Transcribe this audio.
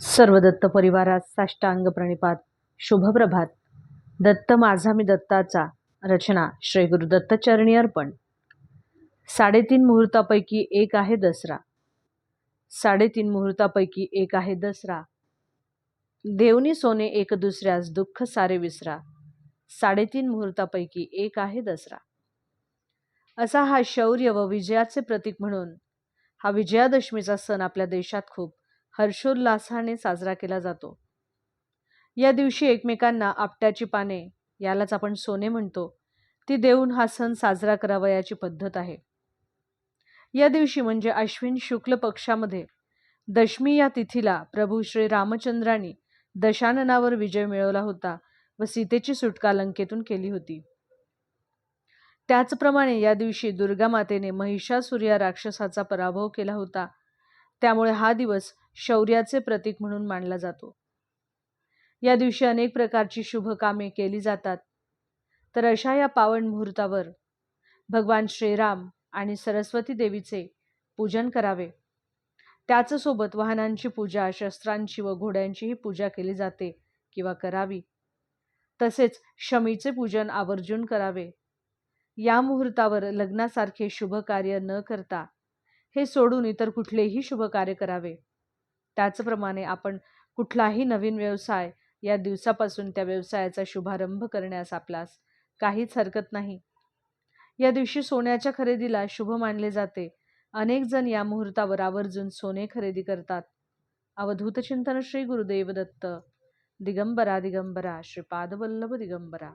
सर्व दत्त परिवारात साष्टांग प्रणिपात शुभप्रभात. दत्त माझा मी दत्ताचा. रचना श्री गुरु दत्तचरणी अर्पण. साडेतीन मुहूर्तापैकी एक आहे दसरा. साडेतीन मुहूर्तापैकी एक आहे दसरा. देवनी सोने एक दुसऱ्यास दुःख सारे विसरा. साडेतीन मुहूर्तापैकी एक आहे दसरा. असा हा शौर्य व विजयाचे प्रतीक म्हणून हा विजयादशमीचा सण आपल्या देशात खूप हर्षोल्लासाने साजरा केला जातो. या दिवशी एकमेकांना आपट्याची पाने यालाच आपण सोने म्हणतो ती देऊन हा सण साजरा करावयाची पद्धत आहे. या दिवशी म्हणजे अश्विन शुक्ल पक्षामध्ये दशमी या तिथीला प्रभू श्री रामचंद्रांनी दशाननावर विजय मिळवला होता व सीतेची सुटका लंकेतून केली होती. त्याचप्रमाणे या दिवशी दुर्गा मातेने महिषासूर्या राक्षसाचा पराभव केला होता. त्यामुळे हा दिवस शौर्याचे प्रतीक म्हणून मानला जातो. या दिवशी अनेक प्रकारची शुभ कामे केली जातात. तर अशा या पावन मुहूर्तावर भगवान श्रीराम आणि सरस्वती देवीचे पूजन करावे. त्याचसोबत वाहनांची पूजा शस्त्रांची व घोड्यांचीही पूजा केली जाते किंवा करावी. तसेच शमीचे पूजन आवर्जून करावे. या मुहूर्तावर लग्नासारखे शुभ कार्य न करता हे सोडून इतर कुठलेही शुभ कार्य करावे. त्याचप्रमाणे आपण कुठलाही नवीन व्यवसाय या दिवसापासून त्या व्यवसायाचा शुभारंभ करण्यास आपल्यास काहीच हरकत नाही. या दिवशी सोन्याच्या खरेदीला शुभ मानले जाते. अनेक जण या मुहूर्तावर आवर्जून सोने खरेदी करतात. अवधूत चिंतन श्री गुरुदेव दत्त दिगंबरा दिगंबरा श्रीपादवल्लभ दिगंबरा.